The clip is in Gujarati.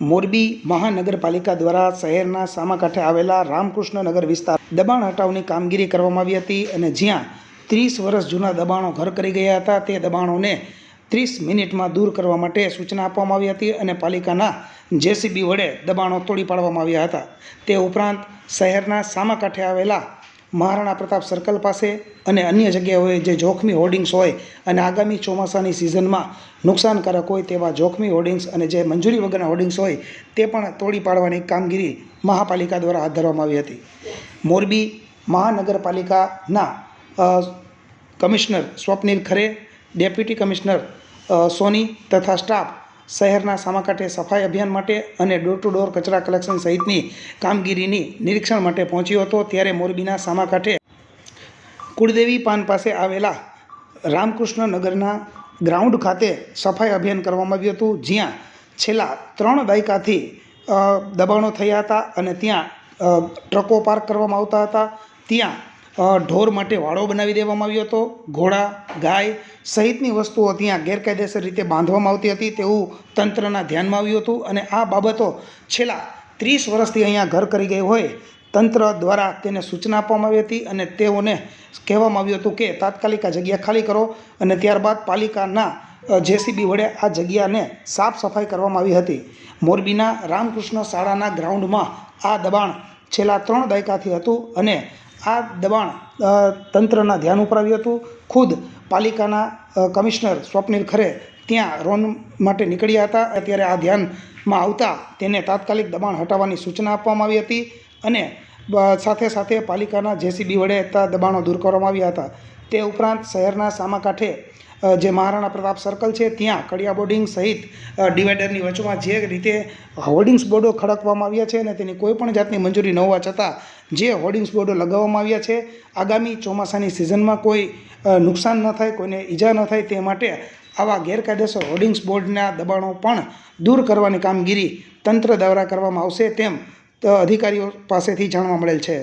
મોરબી મહાનગરપાલિકા દ્વારા શહેરના સામાકાંઠે આવેલા રામકૃષ્ણનગર વિસ્તાર દબાણ હટાવની કામગીરી કરવામાં આવી હતી અને જ્યાં ત્રીસ વર્ષ જૂના દબાણો ઘર કરી ગયા હતા, તે દબાણોને ત્રીસ મિનિટમાં દૂર કરવા માટે સૂચના આપવામાં આવી હતી અને પાલિકાના જેસીબી વડે દબાણો તોડી પાડવામાં આવ્યા હતા. તે ઉપરાંત શહેરના સામાકાંઠે આવેલા મહારાણા પ્રતાપ સર્કલ પાસે અને અન્ય જગ્યાઓએ જે જોખમી હોર્ડિંગ્સ હોય અને આગામી ચોમાસાની સિઝનમાં નુકસાનકારક હોય તેવા જોખમી હોર્ડિંગ્સ અને જે મંજૂરી વગરના હોર્ડિંગ્સ હોય તે પણ તોડી પાડવાની કામગીરી મહાપાલિકા દ્વારા હાથ ધરવામાં આવી હતી. મોરબી મહાનગરપાલિકાના કમિશનર સ્વપ્નિલ ખરે, ડેપ્યુટી કમિશનર સોની તથા સ્ટાફ શહેરના સામાકાંઠે સફાઈ અભિયાન માટે અને ડોર ટુ ડોર કચરા કલેક્શન સહિતની કામગીરીની નિરીક્ષણ માટે પહોંચ્યો હતો, ત્યારે મોરબીના સામાકાંઠે કુળદેવી પાન પાસે આવેલા રામકૃષ્ણ નગરના ગ્રાઉન્ડ ખાતે સફાઈ અભિયાન કરવામાં આવ્યું હતું, જ્યાં છેલ્લા ત્રણ દાયકાથી દબાણો થયા હતા અને ત્યાં ટ્રકો પાર્ક કરવામાં આવતા હતા. ત્યાં ઢોર માટે વાડો બનાવી દેવામાં આવ્યો હતો. ઘોડા, ગાય સહિતની વસ્તુઓ ત્યાં ગેરકાયદેસર રીતે બાંધવામાં આવતી હતી તેવું તંત્રના ધ્યાનમાં આવ્યું હતું અને આ બાબતો છેલ્લા ત્રીસ વર્ષથી અહીંયા ઘર કરી ગઈ હોય તંત્ર દ્વારા તેને સૂચના આપવામાં આવી હતી અને તેઓને કહેવામાં આવ્યું હતું કે તાત્કાલિક આ જગ્યા ખાલી કરો અને ત્યારબાદ પાલિકાના જેસીબી વડે આ જગ્યાને સાફ સફાઈ કરવામાં આવી હતી. મોરબીના રામકૃષ્ણ શાળાના ગ્રાઉન્ડમાં આ દબાણ છેલ્લા ત્રણ દાયકાથી હતું અને આ દબાણ તંત્રના ધ્યાન ઉપર આવ્યું હતું. ખુદ પાલિકાના કમિશનર સ્વપ્નિલ ખરે ત્યાં રોન માટે નીકળ્યા હતા. અત્યારે આ ધ્યાનમાં આવતા તેને તાત્કાલિક દબાણ હટાવવાની સૂચના આપવામાં આવી હતી અને સાથે સાથે પાલિકાના જેસીબી વડે તા દબાણો દૂર કરવામાં આવ્યા હતા. તે ઉપરાંત શહેરના સામાકાંઠે જે મહારાણા પ્રતાપ સર્કલ છે, ત્યાં કડિયા બોર્ડિંગ સહિત ડિવાઈડરની વચમાં જે રીતે હોર્ડિંગ્સ બોર્ડો ખડકવામાં આવ્યા છે અને તેની કોઈપણ જાતની મંજૂરી ન હોવા છતાં જે હોર્ડિંગ્સ બોર્ડો લગાવવામાં આવ્યા છે, આગામી ચોમાસાની સિઝનમાં કોઈ નુકસાન ન થાય, કોઈને ઈજા ન થાય તે માટે આવા ગેરકાયદેસર હોર્ડિંગ્સ બોર્ડના દબાણો પણ દૂર કરવાની કામગીરી તંત્ર દ્વારા કરવામાં આવશે તેમ અધિકારીઓ પાસેથી જાણવા મળેલ છે.